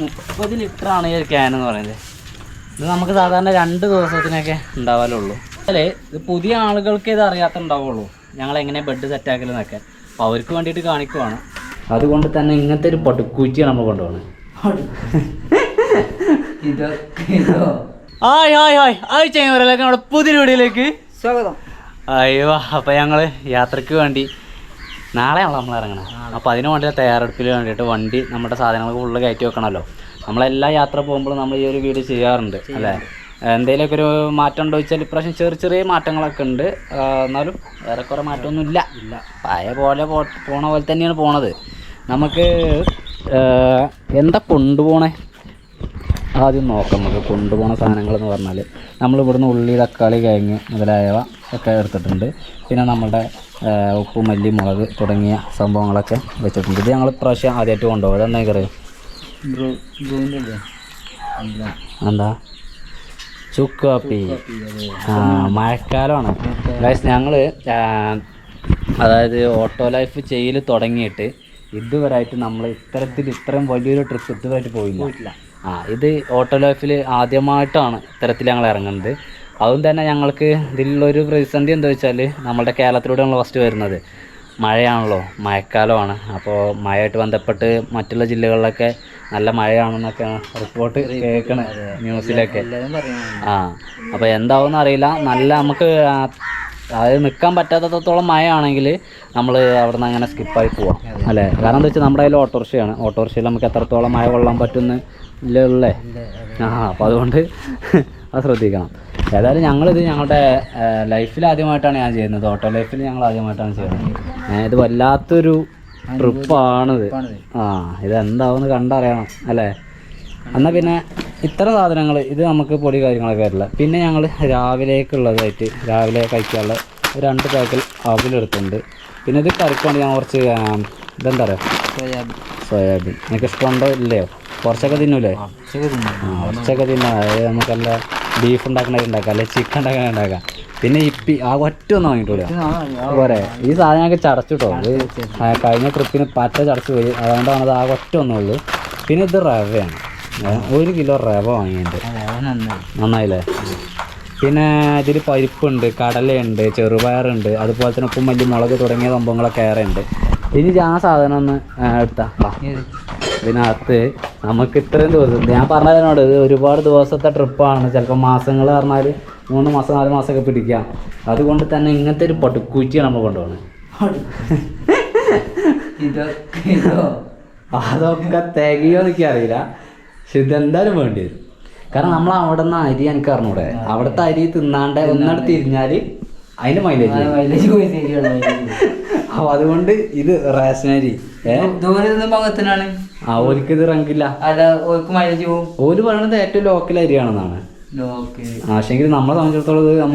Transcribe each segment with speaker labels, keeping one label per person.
Speaker 1: മുപ്പത് ലിറ്റർ ആണ് ഈ ഒരു ക്യാൻ എന്ന് പറയുന്നത്. ഇത് നമുക്ക് സാധാരണ രണ്ട് ദിവസത്തിനൊക്കെ ഉണ്ടാവാലുള്ളൂ. അല്ലേ ഇത് പുതിയ ആളുകൾക്ക് ഇത് അറിയാത്ത ഉണ്ടാവുള്ളൂ. ഞങ്ങൾ എങ്ങനെ ബെഡ് സെറ്റ് ആക്കലെന്നൊക്കെ. അപ്പോൾ അവർക്ക് വേണ്ടിയിട്ട് കാണിക്കുവാണ്. അതുകൊണ്ട് തന്നെ ഇങ്ങനത്തെ ഒരു പടുക്കൂറ്റി നമ്മൾ കൊണ്ടുപോകുന്നത് ഹായ് ഹായ് ഹായ്. ഹായ് ചെയ്യുന്നവരല്ലേ നമ്മുടെ പുതിയ വീഡിയോയിലേക്ക്.
Speaker 2: സ്വാഗതം.
Speaker 1: അയ്യോ അപ്പോൾ ഞങ്ങൾ യാത്രയ്ക്ക് വേണ്ടി നാളെയാണല്ലോ നമ്മൾ ഇറങ്ങണം. അപ്പോൾ അതിന് വേണ്ടി തയ്യാറെടുപ്പിന് വേണ്ടിയിട്ട് വണ്ടി നമ്മുടെ സാധനങ്ങൾ ഫുള്ള് കയറ്റി വെക്കണമല്ലോ. നമ്മളെല്ലാ യാത്ര പോകുമ്പോഴും നമ്മൾ ഈ ഒരു വീഡിയോ ചെയ്യാറുണ്ട് അല്ലേ? എന്തെങ്കിലുമൊക്കെ ഒരു മാറ്റം ഉണ്ടോ ചോദിച്ചാൽ ഇപ്രാവശ്യം ചെറിയ ചെറിയ മാറ്റങ്ങളൊക്കെ ഉണ്ട്. എന്നാലും വേറെ കുറേ മാറ്റമൊന്നും ഇല്ല. ഇല്ല. പഴയ പോലെ പോണ പോലെ തന്നെയാണ് പോണത്. നമുക്ക് എന്താ കൊണ്ടുപോണേ? ആദ്യം നോക്കാം നമുക്ക് കൊണ്ടുപോകുന്ന സാധനങ്ങൾ എന്ന് പറഞ്ഞാൽ നമ്മൾ ഇവിടുന്ന് ഉള്ളി തക്കാളി കിഴങ്ങ് മുതലായവ ഒക്കെ എടുത്തിട്ടുണ്ട്. പിന്നെ നമ്മുടെ ഉപ്പ് മല്ലി മുളക് തുടങ്ങിയ സംഭവങ്ങളൊക്കെ വെച്ചിട്ടുണ്ട്. ഇത് ഞങ്ങൾ ഇപ്രാവശ്യം ആദ്യമായിട്ട് കൊണ്ടുപോകും അതെന്താ
Speaker 2: കറിയും
Speaker 1: എന്താ? ചുക്ക് കാപ്പി ആ മഴക്കാലമാണ്. ഗൈസ് ഞങ്ങൾ അതായത് ഓട്ടോ ലൈഫ് ചെയ്യൽ തുടങ്ങിയിട്ട് ഇതുവരായിട്ട് നമ്മൾ ഇത്തരത്തിൽ ഇത്രയും വലിയൊരു ട്രിപ്പ് ഇതുവരായിട്ട് പോയില്ല. ആ ഇത് ഓട്ടോ ലൈഫിൽ ആദ്യമായിട്ടാണ് ഇത്തരത്തിൽ ഞങ്ങൾ ഇറങ്ങുന്നത്. അതും തന്നെ ഞങ്ങൾക്ക് ഇതിലുള്ളൊരു പ്രതിസന്ധി എന്താ വെച്ചാൽ നമ്മുടെ നമ്മൾ ഫസ്റ്റ് വരുന്നത്. മഴയാണല്ലോ മഴക്കാലമാണ്. അപ്പോൾ മഴയായിട്ട് ബന്ധപ്പെട്ട് മറ്റുള്ള ജില്ലകളിലൊക്കെ നല്ല മഴയാണെന്നൊക്കെ റിപ്പോർട്ട് കേൾക്കണ ന്യൂസിലൊക്കെ. ആ അപ്പോൾ എന്താവും അറിയില്ല. നല്ല നമുക്ക് അതായത് നിൽക്കാൻ പറ്റാത്തത്തോളം മഴയാണെങ്കിൽ നമ്മൾ അവിടെ നിന്ന് അങ്ങനെ സ്കിപ്പായി പോവാം. അല്ലേ? കാരണം എന്താ വെച്ചാൽ നമ്മുടെ കയ്യിൽ ഓട്ടോറിക്ഷയാണ്. ഓട്ടോറിക്ഷയിൽ നമുക്ക് എത്രത്തോളം മഴ കൊള്ളാൻ പറ്റുന്ന ഇല്ലേ ഉള്ളേ ആ അപ്പോൾ അതുകൊണ്ട് അത് ശ്രദ്ധിക്കണം. ഏതായാലും ഞങ്ങളിത് ഞങ്ങളുടെ ലൈഫിൽ ആദ്യമായിട്ടാണ് ഞാൻ ചെയ്യുന്നത്. ഓട്ടോ ലൈഫിൽ ഞങ്ങൾ ആദ്യമായിട്ടാണ് ചെയ്യുന്നത്. ഇത് വല്ലാത്തൊരു ട്രിപ്പാണിത്. ആ ഇത് എന്താവെന്ന് കണ്ടറിയണം അല്ലേ? എന്നാൽ പിന്നെ ഇത്ര സാധനങ്ങൾ ഇത് നമുക്ക് പൊടി കാര്യങ്ങളൊക്കെ വരില്ല പിന്നെ ഞങ്ങൾ രാവിലേക്കുള്ളതായിട്ട് രാവിലെ കഴിക്കാനുള്ള രണ്ട് പാക്കൽ അവിലെടുത്തുണ്ട് പിന്നെ ഇത് കറിക്കൊണ്ട് ഞാൻ കുറച്ച് ഇതെന്താ പറയുക
Speaker 2: സോയാബീൻ.
Speaker 1: സോയാബീൻ. എനിക്ക് ഇഷ്ടമുണ്ടോ ഇല്ലയോ? കുറച്ചൊക്കെ തിന്നൂലേ? ആ കുറച്ചൊക്കെ തിന്നാം. അതായത് നമുക്കല്ല ബീഫ് ഉണ്ടാക്കണ ഉണ്ടാക്കാം അല്ലെ ചിക്കൻ ഉണ്ടാക്കണ ഉണ്ടാക്കാം. പിന്നെ ഇപ്പി ആ ഒറ്റ ഒന്നും വാങ്ങിയിട്ടില്ല പോരെ ഈ സാധനമൊക്കെ ചടച്ചിട്ടോ അത് കഴിഞ്ഞ ട്രിപ്പിന് പറ്റ ചടച്ചു പോയി. അതുകൊണ്ടാണ് അത് ആ ഒറ്റ ഒന്നുള്ളൂ പിന്നെ ഇത് റവയാണ്. ഒരു കിലോ റവ വാങ്ങിയിട്ടുണ്ട്.
Speaker 2: നന്നായി.
Speaker 1: നന്നായില്ലേ? പിന്നെ ഇതിൽ പരിപ്പുണ്ട് കടലയുണ്ട് ചെറുപയറുണ്ട് അതുപോലെ തന്നെ ഉപ്പും മല്ലി മുളക് തുടങ്ങിയ സംഭവങ്ങളൊക്കെ ഏറെ ഉണ്ട് ഇനി ആ സാധനം ഒന്ന് എടുത്താ. ഇതിനകത്ത് നമുക്ക് ഇത്രയും ദിവസം ഞാൻ പറഞ്ഞതിനോട് ഇത് ഒരുപാട് ദിവസത്തെ ട്രിപ്പാണ്. ചിലപ്പോൾ മാസങ്ങൾ പറഞ്ഞാൽ മൂന്ന് മാസം നാല് മാസമൊക്കെ പിടിക്കാം. അതുകൊണ്ട് തന്നെ ഇങ്ങനത്തെ ഒരു പടുക്കൂറ്റിയാണ് നമ്മൾ കൊണ്ടുപോകുന്നത്. അതൊക്കെ തികയോ എനിക്ക് അറിയില്ല. പക്ഷെ ഇതെന്തായാലും വേണ്ടി വരും. കാരണം നമ്മൾ അവിടെ നിന്ന് അരി എനിക്ക് അറിഞ്ഞൂടെ? അവിടുത്തെ അരി തിന്നാണ്ട് ഒന്നെടുത്ത് തിരിഞ്ഞാൽ അതിന് മൈലേജ്
Speaker 2: മൈലേജ്
Speaker 1: അപ്പോൾ അതുകൊണ്ട് ഇത് റേഷനരി.
Speaker 2: ഭാഗത്തിനാണ്
Speaker 1: ആ ഓലിക്ക് ഇത് റങ്കില്ല
Speaker 2: അല്ല ഓർക്ക് മൈലേജ് പോവും
Speaker 1: ഓര് പറയണത് ഏറ്റവും ലോക്കൽ അരിയാണെന്നാണ് പക്ഷെങ്കിൽ നമ്മളെ സംബന്ധിച്ചിടത്തോളം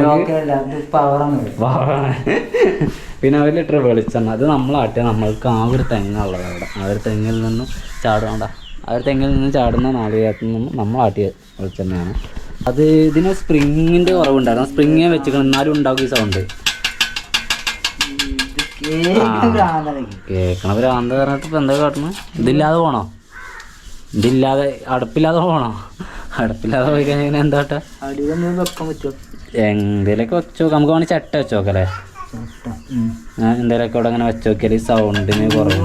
Speaker 2: പവറാണ്
Speaker 1: പിന്നെ ഒരു ലിറ്റർ വെളിച്ചെണ്ണ. അത് നമ്മളാട്ടിയ നമ്മൾക്ക് ആ ഒരു തെങ്ങുള്ളത് അവിടെ. ആ ഒരു തെങ്ങിൽ നിന്നും ചാടണ്ട ആ ഒരു തെങ്ങിൽ നിന്ന് ചാടുന്ന നാളികേരത്തിൽ നിന്നും നമ്മളാട്ടിയ വെളിച്ചെണ്ണയാണ്. അത് ഇതിന് സ്പ്രിങ്ങിന്റെ കുറവുണ്ടായിരുന്നു. സ്പ്രിങ്ങേ വെച്ചിട്ട് എന്നാലും ഉണ്ടാക്കി ഈ സൗണ്ട് കേൾക്കണ ഭ്രാന്ത് പറഞ്ഞിട്ട് ഇപ്പൊ എന്താ കാട്ടുന്നു ഇതില്ലാതെ പോണോ? ഇതില്ലാതെ അടുപ്പില്ലാതെ പോണോ? അടുപ്പില്ലാതെ പോയി കഴിഞ്ഞാൽ എന്താ
Speaker 2: പറ്റുമോ
Speaker 1: എന്തേലൊക്കെ വെച്ച് നമുക്ക് വേണമെങ്കിൽ ചട്ട വെച്ച് നോക്കല്ലേ എന്തേലൊക്കെ ഇവിടെ അങ്ങനെ വെച്ച് നോക്കിയാൽ ഈ സൗണ്ടിന് കുറവ്.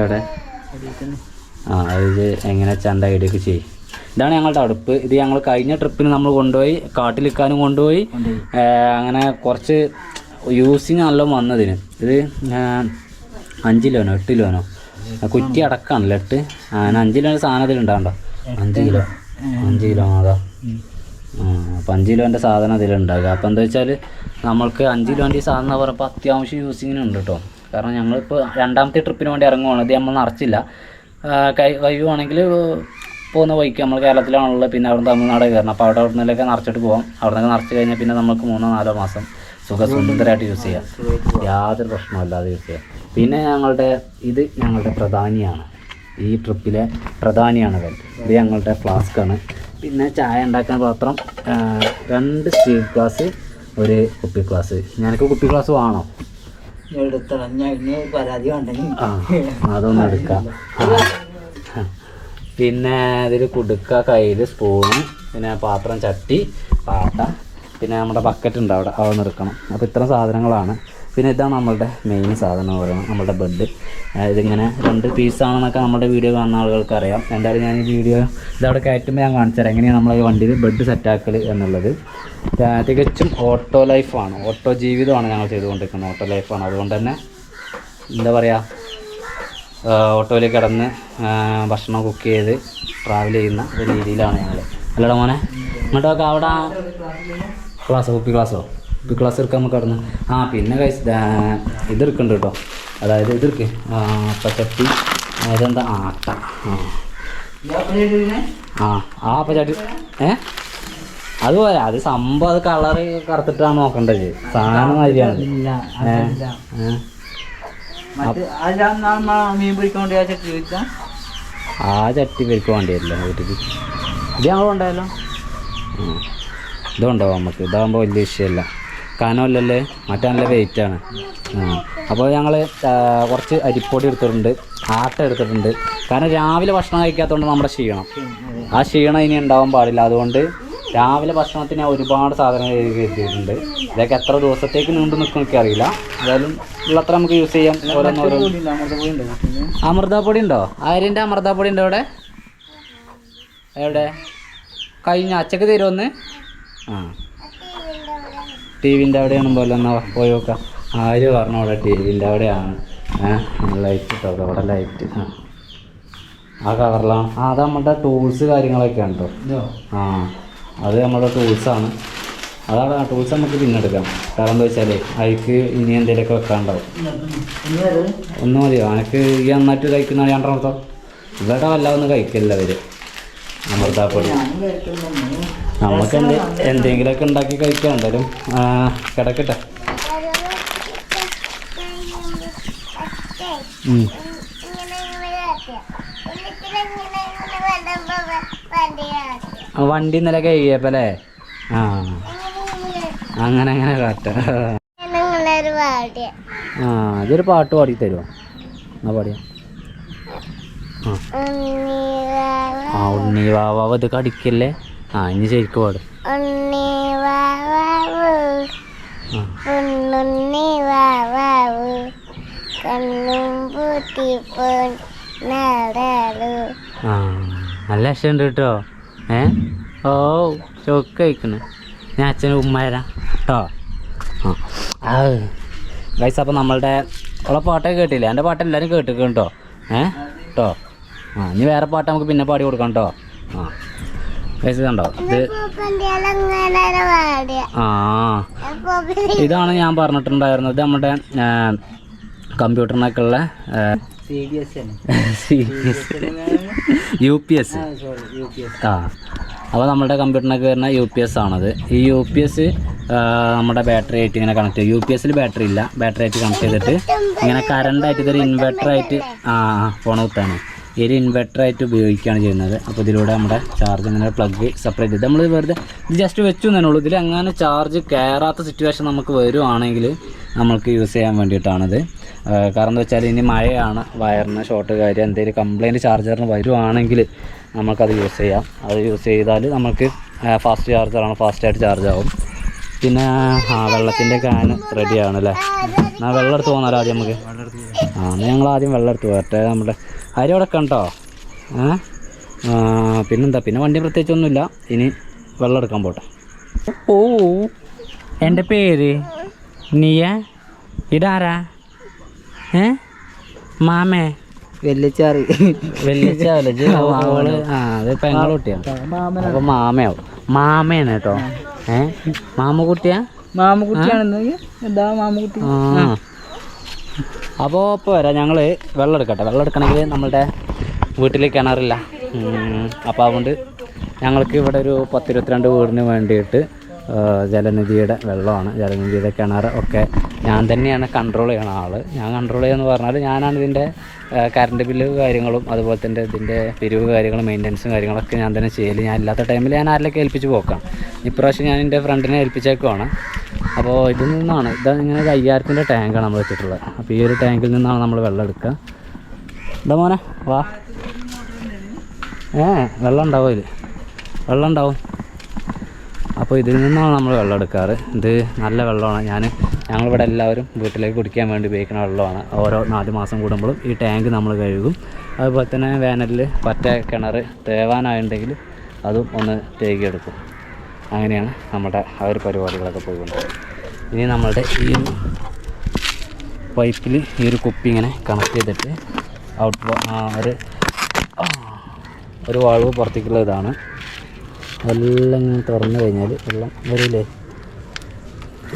Speaker 1: എവിടെ? ആ ഇത് എങ്ങനെ ചണ്ട ഐഡിയ ഒക്കെ ചെയ്യും. ഇതാണ് ഞങ്ങളുടെ അടുപ്പ്. ഇത് ഞങ്ങൾ കഴിഞ്ഞ ട്രിപ്പിന് നമ്മൾ കൊണ്ടുപോയി കാട്ടിലിക്കാനും കൊണ്ടുപോയി. അങ്ങനെ കുറച്ച് യൂസിങ് നല്ല വന്നതിന്. ഇത് അഞ്ച് കിലോനോ എട്ട് കിലോനോ ആ, കുറ്റി അടക്കാണല്ലോ എട്ട്. അങ്ങനെ അഞ്ച് കിലോ സാധനത്തിൽ ഇതിലുണ്ടാകണ്ടോ അഞ്ച് കിലോ അഞ്ച് കിലോ അതാ? ആ, അപ്പം അഞ്ച് കിലോന്റെ സാധനം അതിലുണ്ടാകുക അപ്പം എന്താ വെച്ചാൽ നമ്മൾക്ക് അഞ്ച് കിലോന്റെ ഈ സാധനം എന്ന് പറയുമ്പോൾ അത്യാവശ്യം യൂസിങ്ങിന് ഉണ്ട് കേട്ടോ കാരണം ഞങ്ങളിപ്പോൾ രണ്ടാമത്തെ ട്രിപ്പിന് വേണ്ടി ഇറങ്ങുവാണ്. ഇത് നമ്മൾ നിറച്ചില്ല കൈ കഴിയുവാണെങ്കിൽ പോകുന്ന വഴിക്ക് നമ്മൾ കേരളത്തിലാണുള്ളത്. പിന്നെ അവിടെ തമിഴ്നാട് കയറണം. അപ്പോൾ അവിടെ അവിടെ നിന്നൊക്കെ നിറച്ചിട്ട് പോകാം അവിടെ നിന്നൊക്കെ നിറച്ച് കഴിഞ്ഞാൽ പിന്നെ നമുക്ക് മൂന്നോ നാലോ മാസം സുഖസുന്ദരമായിട്ട് യൂസ് ചെയ്യാം. യാതൊരു പ്രശ്നമില്ലാതെ യൂസ് ചെയ്യാം. പിന്നെ ഞങ്ങളുടെ ഇത് ഞങ്ങളുടെ പ്രധാനിയാണ്. ഈ ട്രിപ്പിലെ പ്രധാനിയാണ് അവൻ ഇത് ഞങ്ങളുടെ ഫ്ലാസ്ക്കാണ് പിന്നെ ചായ ഉണ്ടാക്കാൻ പാത്രം രണ്ട് സ്റ്റീൽ ഗ്ലാസ് ഒരു കുപ്പി ഗ്ലാസ് ഞാനൊക്കെ കുപ്പി ഗ്ലാസ് വേണോ? ആ അതൊന്നും എടുക്കാം. പിന്നെ ഇതിൽ കുടുക്ക കയ്യിൽ സ്പൂണ് പിന്നെ പാത്രം ചട്ടി പാട്ട പിന്നെ നമ്മുടെ ബക്കറ്റ് ഉണ്ട് അവിടെ അവിടെ നിൽക്കണം അപ്പോൾ ഇത്തരം സാധനങ്ങളാണ്. പിന്നെ ഇതാണ് നമ്മളുടെ മെയിൻ സാധനം എന്ന് പറയുന്നത് നമ്മുടെ ബെഡ് ഇതിങ്ങനെ രണ്ട് പീസാണെന്നൊക്കെ നമ്മുടെ വീഡിയോ കാണുന്ന ആളുകൾക്ക് അറിയാം. എന്തായാലും ഞാൻ ഈ വീഡിയോ ഇതവിടെ കയറ്റുമ്പോൾ ഞാൻ കാണിച്ചു തരാം എങ്ങനെയാണ് നമ്മൾ ഈ വണ്ടിയിൽ ബെഡ് സെറ്റാക്കൽ എന്നുള്ളത്. തികച്ചും ഓട്ടോ ലൈഫാണ് ഓട്ടോ ജീവിതമാണ് ഞങ്ങൾ ചെയ്തുകൊണ്ടിരിക്കുന്നത്. ഓട്ടോ ലൈഫാണ് അതുകൊണ്ട് തന്നെ എന്താ പറയുക ഓട്ടോയിൽ കിടന്ന് ഭക്ഷണം കുക്ക് ചെയ്ത് ട്രാവൽ ചെയ്യുന്ന ഒരു രീതിയിലാണ് ഞങ്ങൾ അല്ലടാ മോനെ എന്നിട്ടൊക്കെ അവിടെ. ക്ലാസ്സോ പി ക്ലാസ്സോ? പി ക്ലാസ് എടുക്കാൻ നമുക്ക് കടന്ന് ആ പിന്നെ കഴിച്ച് ഇതെടുക്കുന്നുണ്ട് കേട്ടോ അതായത് ഇതെടുക്ക്. പച്ചട്ടി അതെന്താ? ആട്ട ആ. ആ ആ പച്ചട്ടി. ഏ? അത് പോരാ. അത് സംഭവം അത് കളറ് കറുത്തിട്ടാണ് നോക്കേണ്ടത്. സാധനം മാതിരിയാണ്.
Speaker 2: വേണ്ടി ആ ചട്ടി വെക്കാം
Speaker 1: ആ ചട്ടി പേർക്ക് വേണ്ടി വരില്ല വീട്ടിൽ ഇത് ഞങ്ങൾ കൊണ്ടായാലോ ഇത് കൊണ്ടുപോകാം നമുക്ക്. ഇതാകുമ്പോൾ വലിയ വിഷയമല്ല കനമല്ലല്ലേ? മറ്റേ നല്ല വെയിറ്റാണ് അപ്പോൾ ഞങ്ങൾ കുറച്ച് അരിപ്പൊടി എടുത്തിട്ടുണ്ട്. ആട്ട എടുത്തിട്ടുണ്ട്. കാരണം രാവിലെ ഭക്ഷണം കഴിക്കാത്തതുകൊണ്ട് നമ്മുടെ ക്ഷീണം. ആ ക്ഷീണം ഇനി ഉണ്ടാവാൻ പാടില്ല. അതുകൊണ്ട് രാവിലെ ഭക്ഷണത്തിന് ഒരുപാട് സാധനങ്ങൾ എഴുതിയിട്ടുണ്ട്. ഇതൊക്കെ എത്ര ദിവസത്തേക്ക് നീണ്ടു നിൽക്കും എനിക്കറിയില്ല എന്തായാലും ഉള്ളത്ര നമുക്ക് യൂസ് ചെയ്യാം. ഓരോന്നോരോ
Speaker 2: അമൃതാപ്പൊടി ഉണ്ടോ
Speaker 1: അമൃതപ്പൊടി ഉണ്ടോ ആര്യന്റെ അമൃതാപ്പൊടി ഉണ്ടോ അവിടെ? എവിടെ? കഴിഞ്ഞ അച്ചക്ക് തരുമോന്ന് ആ. ടി വിന്റെ അവിടെയാണ് പോലെ എന്നാ പോയി നോക്കാം. ആര് പറഞ്ഞു അവിടെ ടി വിന്റെ അവിടെയാണ് ഏഹ് ലൈറ്റ് ഇട്ടോ അവിടെ ലൈറ്റ് ആ. ആ കവറിലാണ് ആ അത് നമ്മുടെ ടൂൾസ് കാര്യങ്ങളൊക്കെ കേട്ടോ
Speaker 2: ഇതോ?
Speaker 1: ആ അത് നമ്മുടെ ടൂൾസാണ് അതാണ് ടൂൾസ് നമുക്ക് പിന്നെ എടുക്കാം. കാരണം എന്താ വെച്ചാൽ അതിക്ക് ഇനി എന്തെങ്കിലുമൊക്കെ വെക്കാണ്ടാവും ഒന്നും മതിയോ എനിക്ക് ഈ നന്നായിട്ട് കഴിക്കുന്ന രണ്ടെണ്ണത്തോ ഇവിടെ വല്ലാതൊന്നും കഴിക്കില്ല അവർ അമൃതാപ്പൊടി. നമുക്ക് എന്ത് എന്തെങ്കിലുമൊക്കെ ഉണ്ടാക്കി കഴിക്കാം. എന്തായാലും കിടക്കട്ടെ. വണ്ടി ഇന്നലെ കഴിയപ്പല്ലേ ആ. അങ്ങനെ അങ്ങനെ കാട്ട. ആ ഇതൊരു പാട്ട് പാടി തരുമോ എന്നാ പാടിയ? ആ. ഉണ്ണി വാവാവ് ഇത് കടിക്കല്ലേ? ആ ഇനി ശരിക്കും പാട്.
Speaker 3: ഉണ്ണുണ്ണി വാവാവു കണ്ണും പൂട്ടിപ്പോൻ നാടാളു
Speaker 1: ആ നല്ല ഇഷ്ടമുണ്ട് കേട്ടോ. ഏ? ഓ ചോക്ക് കഴിക്കണ്. ഞാൻ അച്ഛന് ഉമ്മ തരാം കേട്ടോ. ആ. ഗൈസ് അപ്പോൾ നമ്മളുടെ ഉള്ള പാട്ടൊക്കെ കേട്ടില്ലേ? എന്റെ പാട്ട് എല്ലാവരും കേട്ടിരിക്കും കേട്ടോ ഏ? കേട്ടോ. ആ ഇനി വേറെ പാട്ട് നമുക്ക് പിന്നെ പാടി കൊടുക്കാം കേട്ടോ. ആ. ഗൈസ് കണ്ടോ? ഇത് ആ. ഇതാണ് ഞാൻ പറഞ്ഞിട്ടുണ്ടായിരുന്നത് നമ്മുടെ കമ്പ്യൂട്ടറിനൊക്കെ ഉള്ള
Speaker 2: സി ബി എസ് ആണ്
Speaker 1: U P S
Speaker 2: sorry U P S
Speaker 1: ആ അപ്പോൾ നമ്മുടെ കമ്പ്യൂട്ടറിനൊക്കെ വരുന്ന യു പി എസ് ആണത്. ഈ യു പി എസ് നമ്മുടെ ബാറ്ററി ആയിട്ട് ഇങ്ങനെ കണക്ട് ചെയ്യും യു പി എസിൽ ബാറ്ററി ഇല്ല. ബാറ്ററി ആയിട്ട് കണക്ട് ചെയ്തിട്ട് ഇങ്ങനെ കറണ്ട് ആയിട്ട് ഇതൊരു ഇൻവെർട്ടർ ആയിട്ട് ആ ഫോൺ കുത്താണ് ഒരു ഇൻവെർട്ടറായിട്ട് ഉപയോഗിക്കുകയാണ് ചെയ്യുന്നത്. അപ്പോൾ ഇതിലൂടെ നമ്മുടെ ചാർജ് ഇങ്ങനെ പ്ലഗ് സെപ്പറേറ്റ് ചെയ്ത് നമ്മൾ വെറുതെ ഇത് ജസ്റ്റ് വെച്ചു തന്നെ ഉള്ളൂ. ഇതിൽ അങ്ങനെ ചാർജ് കയറാത്ത സിറ്റുവേഷൻ നമുക്ക് വരുവാണെങ്കിൽ നമുക്ക് യൂസ് ചെയ്യാൻ വേണ്ടിയിട്ടാണിത്. കാരണം എന്താ വെച്ചാൽ ഇനി മഴയാണ് വയറിന് ഷോർട്ട് കാര്യം എന്തെങ്കിലും കംപ്ലൈന്റ് ചാർജറിന് വരുവാണെങ്കിൽ നമുക്കത് യൂസ് ചെയ്യാം. അത് യൂസ് ചെയ്താൽ നമുക്ക് ഫാസ്റ്റ് ചാർജറാണ് ഫാസ്റ്റായിട്ട് ചാർജ് ആവും. പിന്നെ ആ വെള്ളത്തിന്റെ ക്യാൻ റെഡിയാണല്ലേ എന്നാൽ വെള്ളം എടുത്ത് പോന്നാലോ ആദ്യം നമുക്ക്? ആ എന്നാൽ ഞങ്ങൾ ആദ്യം വെള്ളം എടുത്ത് പോകട്ടെ നമ്മുടെ അരി അവിടെ കണ്ടോ ആ, പിന്നെന്താ? പിന്നെ വണ്ടി പ്രത്യേകിച്ചൊന്നുമില്ല. ഇനി വെള്ളം എടുക്കാൻ പോട്ടെ. ഓ എന്റെ പേര് നീയ. ഇതാരാ? ഏ? മാമേ.
Speaker 2: വെല്ലിച്ചാറി
Speaker 1: വെള്ളിച്ച അവൾ ആ അത് പെങ്ങളൂട്ടിയാണ്
Speaker 2: മാമന.
Speaker 1: അപ്പൊ മാമയാവും മാമയാണ് കേട്ടോ. ഏ? മാമക്കുട്ടിയാ
Speaker 2: മാമക്കുട്ടിയാണെന്ന് എന്താ മാമക്കുട്ടി
Speaker 1: ആ. അപ്പോൾ ഇപ്പോൾ വരാം. ഞങ്ങൾ വെള്ളം എടുക്കട്ടെ. വെള്ളം എടുക്കണമെങ്കിൽ നമ്മളുടെ വീട്ടിൽ കിണറില്ല. അപ്പോൾ അതുകൊണ്ട് ഞങ്ങൾക്ക് ഇവിടെ ഒരു പത്തിരുപത്തിരണ്ട് വീടിന് വേണ്ടിയിട്ട് ജലനിധിയുടെ വെള്ളമാണ്. ജലനിധിയുടെ കിണർ ഒക്കെ ഞാൻ തന്നെയാണ് കൺട്രോൾ ചെയ്യണ ആൾ ഞാൻ കൺട്രോൾ ചെയ്യുമെന്ന് പറഞ്ഞാൽ ഞാനാണ് ഇതിന്റെ കറണ്ട് ബില്ല് കാര്യങ്ങളും അതുപോലെ തന്നെ ഇതിന്റെ പിരിവ് കാര്യങ്ങളും മെയിന്റനൻസും കാര്യങ്ങളൊക്കെ ഞാൻ തന്നെ ചെയ്യൽ ഞാൻ ഇല്ലാത്ത ടൈമിൽ ഞാൻ ആരിലൊക്കെ ഏൽപ്പിച്ച് പോക്കാം. ഇപ്രാവശ്യം ഞാൻ എന്റെ ഫ്രണ്ടിനെ ഏൽപ്പിച്ചേക്കുവാണ്. അപ്പോൾ ഇതിൽ നിന്നാണ് ഇത് ഇങ്ങനെ ഒരു അയ്യായിരത്തിന്റെ ടാങ്കാണ് നമ്മൾ വെച്ചിട്ടുള്ളത്. അപ്പോൾ ഈ ഒരു ടാങ്കിൽ നിന്നാണ് നമ്മൾ വെള്ളം എടുക്കുക. എന്താ മോനെ? വാ. ഏ വെള്ളം ഉണ്ടാവും ഇതിൽ? വെള്ളം ഉണ്ടാവും. അപ്പോൾ ഇതിൽ നിന്നാണ് നമ്മൾ വെള്ളം എടുക്കാറ്. ഇത് നല്ല വെള്ളമാണ്. ഞാൻ ഞങ്ങളിവിടെ എല്ലാവരും വീട്ടിലേക്ക് കുടിക്കാൻ വേണ്ടി ഉപയോഗിക്കുന്ന വെള്ളമാണ്. ഓരോ നാല് മാസം കൂടുമ്പോഴും ഈ ടാങ്ക് നമ്മൾ കഴുകും. അതുപോലെ തന്നെ വേനലിൽ പറ്റ കിണർ തേവാനായിട്ടുണ്ടെങ്കിൽ അതും ഒന്ന് തേകിയെടുക്കും. അങ്ങനെയാണ് നമ്മുടെ ആ ഒരു പരിപാടികളൊക്കെ പോയിക്കൊണ്ട് ഇനി നമ്മളുടെ ഈ ഒരു പൈപ്പിൽ ഈ ഒരു കുപ്പി ഇങ്ങനെ കണക്ട് ചെയ്തിട്ട് ഔട്ട് ഒരു ഒരു വാൾവ് പുറത്തേക്കുള്ള ഇതാണ്. എല്ലാം ഇങ്ങനെ തുറന്നു കഴിഞ്ഞാൽ വെള്ളം വരില്ലേ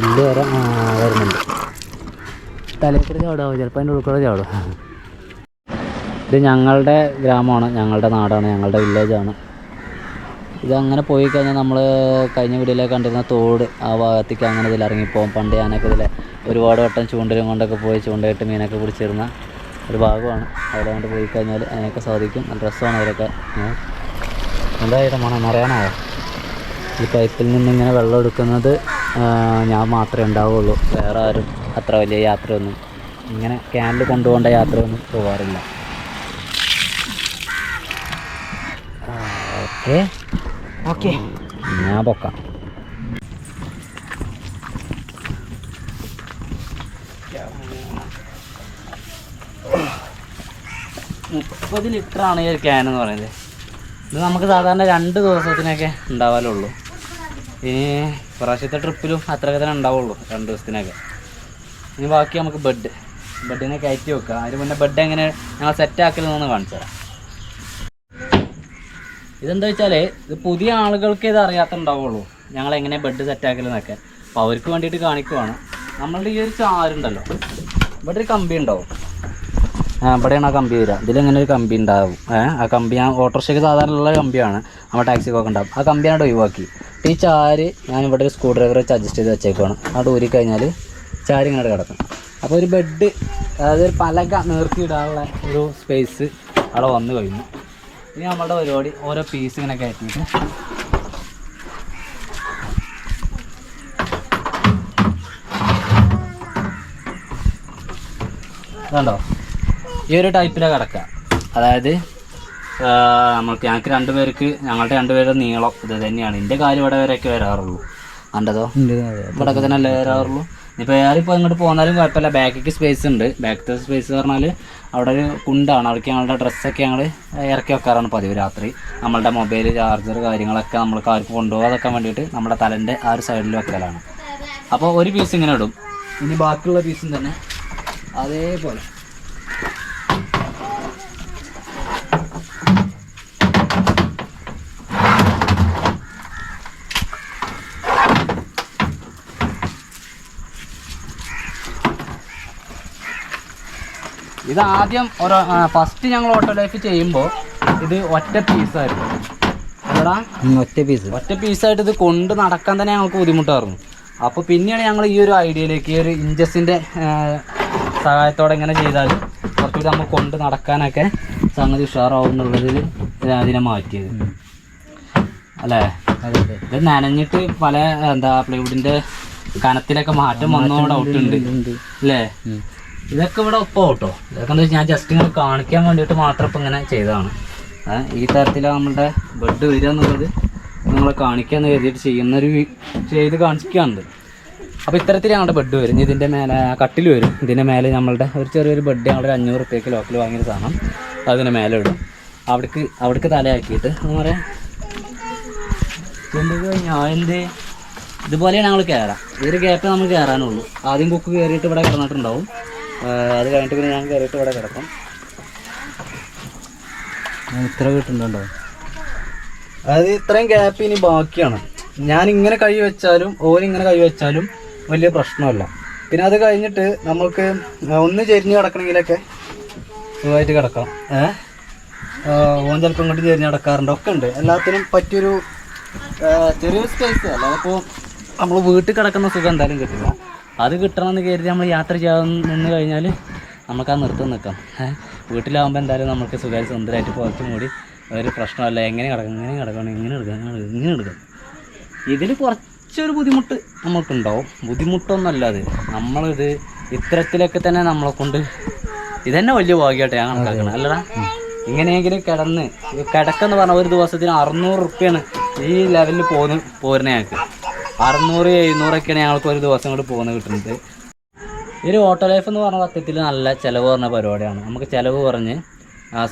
Speaker 1: ഇല്ല വരെ വരുന്നുണ്ട്. തലയിൽ കൂടെ ചാടാവും ചിലപ്പോൾ അതിന്റെ ഉള്ളിൽ കൂടെ ചാടും. ഇത് ഞങ്ങളുടെ ഗ്രാമമാണ് ഞങ്ങളുടെ നാടാണ് ഞങ്ങളുടെ വില്ലേജാണ് ഇത് അങ്ങനെ പോയി കഴിഞ്ഞാൽ നമ്മൾ കഴിഞ്ഞ വീഡിയോയിലൊക്കെ കണ്ടിരുന്ന തോട് ആ ഭാഗത്തേക്ക് അങ്ങനെ ഇതിൽ ഇറങ്ങിപ്പോകും പണ്ട് ഞാനൊക്കെ ഇതിൽ ഒരുപാട് വട്ടം ചൂണ്ടലും കൊണ്ടൊക്കെ പോയി ചൂണ്ടയിട്ട് മീനൊക്കെ പിടിച്ചിരുന്ന ഒരു ഭാഗമാണ്. അവിടെ കൊണ്ട് പോയി കഴിഞ്ഞാൽ അതിനൊക്കെ സാധിക്കും നല്ല രസമാണ് അവരൊക്കെ ഏ. എന്തായാലും മണം അറിയാനായോ ഈ പൈപ്പിൽ നിന്നിങ്ങനെ വെള്ളം എടുക്കുന്നത് ഞാൻ മാത്രമേ ഉണ്ടാവുള്ളൂ. വേറെ ആരും അത്ര വലിയ യാത്രയൊന്നും ഇങ്ങനെ ക്യാനിൽ കൊണ്ടുപോകേണ്ട യാത്രയൊന്നും പോകാറില്ല ഓക്കെ.
Speaker 2: ഓക്കെ.
Speaker 1: ഞാൻ പൊക്കാം. മുപ്പത് ലിറ്ററാണ് ഈ ഒരു ക്യാൻ എന്ന് പറയുന്നത്. ഇത് നമുക്ക് സാധാരണ രണ്ട് ദിവസത്തിനൊക്കെ ഉണ്ടാവാലുള്ളൂ. ഇനി പ്രാവശ്യത്തെ ട്രിപ്പിലും അത്രയൊക്കെ തന്നെ ഉണ്ടാവുള്ളൂ രണ്ട് ദിവസത്തിനൊക്കെ. ഇനി ബാക്കി നമുക്ക് ബെഡ് ബെഡിനെ കയറ്റി വെക്കാം. അതിന് മുന്നേ ബെഡ് എങ്ങനെ ഞങ്ങൾ സെറ്റ് ആക്കലെന്നൊന്ന് കാണിച്ചു തരാം ഇതെന്താ വെച്ചാൽ ഇത് പുതിയ ആളുകൾക്ക് ഇത് അറിയാത്തുണ്ടാവുള്ളൂ. ഞങ്ങൾ എങ്ങനെ ബെഡ് സെറ്റ് ആക്കലെന്നൊക്കെ. അപ്പോൾ അവർക്ക് വേണ്ടിയിട്ട് കാണിക്കുവാണ്. നമ്മളുടെ ഈ ഒരു ചാരുണ്ടല്ലോ. ഇവിടെ ഒരു കമ്പി ഉണ്ടാവും. ആ ഇവിടെയാണ് ആ കമ്പി വരിക. ഇതിലിങ്ങനെ ഒരു കമ്പി ഉണ്ടാവും. ആ കമ്പി ഞാൻ ഓട്ടോറിക്ഷയ്ക്ക് സാധാരണ ഉള്ള കമ്പിയാണ്. നമ്മുടെ ടാക്സിക്കൊക്കെ ഉണ്ടാവും. ആ കമ്പിയാണ് ഒഴിവാക്കി. ഈ ചാര് ഞാൻ ഇവിടെ ഒരു സ്ക്രൂ ഡ്രൈവർ വെച്ച് അഡ്ജസ്റ്റ് ചെയ്ത് വെച്ചേക്കുവാണ്. അവിടെ ഊരി കഴിഞ്ഞാൽ ചാര് ഇങ്ങോട്ട് കിടക്കും. അപ്പോൾ ഒരു ബെഡ് അതായത് ഒരു പലക നിർത്തിയിടാനുള്ള ഒരു സ്പേസ് അവിടെ വന്നു കഴിഞ്ഞു. ഇനി നമ്മുടെ പരിപാടി ഓരോ പീസ് ഇങ്ങനെ കയറ്റിയിട്ട്. ഇതുണ്ടോ? ഈ ഒരു ടൈപ്പിലാണ് കിടക്കുക. അതായത് നമ്മൾക്ക് ഞങ്ങൾക്ക് രണ്ടുപേർക്ക് ഞങ്ങളുടെ രണ്ടുപേരുടെ നീളം ഇത് തന്നെയാണ്. എന്റെ കാര്യം ഇവിടെ വരെയൊക്കെ വരാറുള്ളൂ. കണ്ടതോ? ഇവിടെയൊക്കെ തന്നെ അല്ലേ വരാറുള്ളൂ? ഇപ്പോൾ ഏറിപ്പോൾ ഇങ്ങോട്ട് പോന്നാലും കുഴപ്പമില്ല. ബാക്കിക്ക് സ്പേസ് ഉണ്ട്. ബാക്കത്തെ സ്പേസ് എന്ന് പറഞ്ഞാൽ അവിടെ ഒരു കുണ്ടാണ്. അവിടേക്ക് ഞങ്ങളുടെ ഡ്രസ്സൊക്കെ ഞങ്ങൾ ഇറക്കി വെക്കാറാണ് പതിവ് രാത്രി. നമ്മളുടെ മൊബൈൽ ചാർജർ കാര്യങ്ങളൊക്കെ നമ്മൾ കാർക്ക് കൊണ്ടുപോകാതൊക്കെ വേണ്ടിയിട്ട് നമ്മുടെ തലന്റെ ആ ഒരു സൈഡിൽ വെക്കലാണ്. അപ്പോൾ ഒരു പീസ് ഇങ്ങനെ ഇടും. ഇനി ബാക്കിയുള്ള പീസും തന്നെ അതേപോലെ. ഇത് ആദ്യം ഒരു ഫസ്റ്റ് ഞങ്ങൾ ഓട്ടോ ലൈഫ് ചെയ്യുമ്പോൾ ഇത് ഒറ്റ പീസായിരുന്നു എവിടാ?
Speaker 2: ഒറ്റ പീസ്
Speaker 1: ഒറ്റ പീസായിട്ട് ഇത് കൊണ്ട് നടക്കാൻ തന്നെ ഞങ്ങൾക്ക് ബുദ്ധിമുട്ടായിരുന്നു. അപ്പോൾ പിന്നെയാണ് ഞങ്ങൾ ഈ ഒരു ഐഡിയയിലേക്ക് ഈ ഒരു ഇഞ്ചസിന്റെ സഹായത്തോടെ ഇങ്ങനെ ചെയ്താൽ കുറച്ചുകൂടി നമ്മൾ കൊണ്ട് നടക്കാനൊക്കെ സംഗതി ഉഷാറാവും എന്നുള്ളതിൽ അതിനെ മാറ്റിയത്. അല്ലേ? ഇത് നനഞ്ഞിട്ട് പല എന്താ പ്ലൈവുഡിന്റെ കനത്തിലൊക്കെ മാറ്റം വന്നോ ഡൗട്ട് ഉണ്ട്. അല്ലേ? ഇതൊക്കെ ഇവിടെ ഒപ്പം കേട്ടോ ഇതൊക്കെ എന്താ ഞാൻ ജസ്റ്റ് ഇങ്ങനെ കാണിക്കാൻ വേണ്ടിയിട്ട് മാത്രം ഇപ്പം ഇങ്ങനെ ചെയ്തതാണ്. ഈ തരത്തിലാണ് നമ്മളുടെ ബെഡ് വരിക എന്നുള്ളത് നിങ്ങളെ കാണിക്കാന്ന് കരുതിയിട്ട് ചെയ്യുന്നൊരു ചെയ്ത് കാണിക്കാണ്ട് അപ്പോൾ ഇത്തരത്തിൽ ഞങ്ങളുടെ ബെഡ് വരും. ഇതിന്റെ മേലെ കട്ടിൽ വരും. ഇതിന്റെ മേലെ നമ്മളുടെ ഒരു ചെറിയൊരു ബെഡ് ഞങ്ങളുടെ അഞ്ഞൂറ് റുപ്യക്ക് ലോക്കൽ വാങ്ങിയ സാധനം. അതിന് മേലെ ഇടും. അവിടേക്ക് അവിടേക്ക് തലയാക്കിയിട്ട് എന്ന് പറയാം? ഞാൻ എന്ത്? ഇതുപോലെയാണ് ഞങ്ങൾ കയറാം ഈ ഒരു ഗ്യാപ്പ് നമ്മൾ കയറാനുള്ളൂ ആദ്യം കുക്ക് കയറിയിട്ട് ഇവിടെ കിടന്നിട്ടുണ്ടാവും. അത് കഴിഞ്ഞിട്ട് പിന്നെ ഞാൻ കയറിയിട്ട് ഇവിടെ കിടക്കും.
Speaker 2: ഇത്ര കിട്ടുന്നുണ്ടോ?
Speaker 1: അതായത് ഇത്രയും ഗ്യാപ്പ് ഇനി ബാക്കിയാണ്. ഞാൻ ഇങ്ങനെ കൈ വെച്ചാലും ഓൻ ഇങ്ങനെ കൈ വെച്ചാലും വലിയ പ്രശ്നമല്ല. പിന്നെ അത് കഴിഞ്ഞിട്ട് നമുക്ക് ഒന്ന് ചെരിഞ്ഞ് കിടക്കണമെങ്കിലൊക്കെ സുഖമായിട്ട് കിടക്കാം ഏ? ഓൻ ചിലപ്പോൾ ഇങ്ങോട്ട് ചെരിഞ്ഞ് കിടക്കാറുണ്ട്. ഒക്കെ ഉണ്ട്. എല്ലാത്തിനും പറ്റിയൊരു ചെറിയൊരു സ്പേസ് അല്ലാതെ ഇപ്പോൾ നമ്മൾ വീട്ടിൽ കിടക്കുന്ന സുഖം എന്തായാലും കിട്ടില്ല. അത് കിട്ടണമെന്ന് കരുതി നമ്മൾ യാത്ര ചെയ്യാൻ നിന്ന് കഴിഞ്ഞാൽ നമുക്ക് ആ നിർത്തം നിൽക്കാം. വീട്ടിലാവുമ്പോൾ എന്തായാലും നമുക്ക് സുഖമായി സുന്ദരമായിട്ട് പുറത്ത് മൂടി ഒരു പ്രശ്നമല്ല. എങ്ങനെ കിടക്കണം ഇങ്ങനെ കിടക്കണം ഇങ്ങനെ എടുക്കണം ഇങ്ങനെ എടുക്കണം ഇതിൽ കുറച്ചൊരു ബുദ്ധിമുട്ട് നമുക്കുണ്ടാവും. ബുദ്ധിമുട്ടൊന്നുമല്ല അത്. നമ്മളിത് ഇത്തരത്തിലൊക്കെ തന്നെ നമ്മളെ കൊണ്ട് ഇതന്നെ വലിയ ഭാഗ്യമായിട്ട് ഞാൻ കണക്കാക്കണം. അല്ലടാ ഇങ്ങനെയെങ്കിലും കിടന്ന് കിടക്കെന്ന് പറഞ്ഞാൽ ഒരു ദിവസത്തിന് അറുന്നൂറ് റുപ്യാണ് ഈ ലെവലിൽ പോന്ന് പോരുന്ന ഞങ്ങൾക്ക് അറുന്നൂറ് എഴുന്നൂറൊക്കെയാണ് ഞങ്ങൾക്ക് ഒരു ദിവസം കൂടി പോകുന്നത് കിട്ടുന്നത്. ഈ ഒരു ഓട്ടോ ലൈഫ് എന്ന് പറഞ്ഞ സത്യത്തിൽ നല്ല ചിലവ് പറഞ്ഞ പരിപാടിയാണ്. നമുക്ക് ചിലവ് കുറഞ്ഞ്